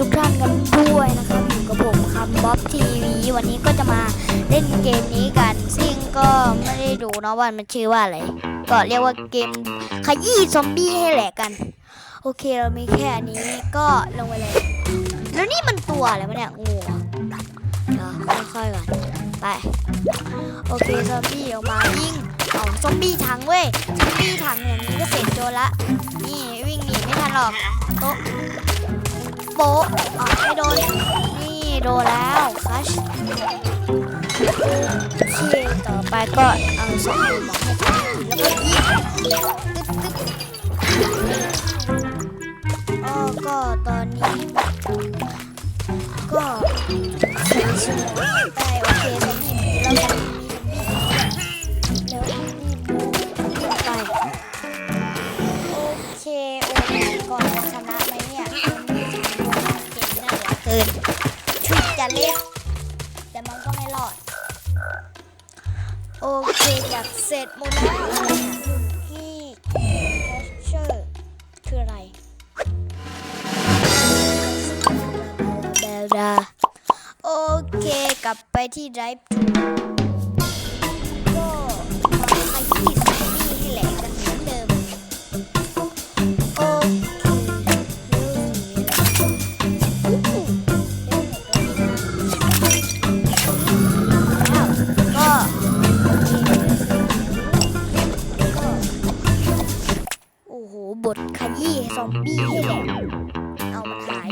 ทุกท่านกันด้วยนะครับอยู่กับผมคำบ๊อบทีวีวันนี้ก็จะมาเล่นเกมนี้กัน ซึ่งก็ไม่ได้ดูเนาะว่ามันชื่อว่าอะไรก็เรียกว่าเกมขยี้ซอมบี้ให้แหลกกัน โอเคเรามีแค่นี้ก็ลงไปเลย แล้วนี่มันตัวอะไรวะเนี่ยงูเหรอเดี๋ยวค่อยๆก่อนไปโอเคซอมบี้ออกมายิงเอาซอมบี้ถังเว้ยซอมบี้ถังอย่างนี้ก็เสร็จโจรละนี่วิ่งหนีไม่ทันหรอกโต๊ะ โป๊ะอะไม่โดน นี่โดนแล้วคัชโอเคต่อไปก็เอาซอมบี้มาให้เขาแล้วก็ยิงตึ๊บตึ๊บอ๋อก็ตอนนี้ ก็ใส่สมองไปโอเคซอมบี้เรา คืนชุดจะเล็กแต่มันก็ไม่รอด โอเคอยากเสร็จหมดแล้วที่เชอร์คืออะไรดาโอเคกลับไปที่ไดฟ์ทู โอ้โห บทขยี้ซอมบี้ให้แลกเอามาขาย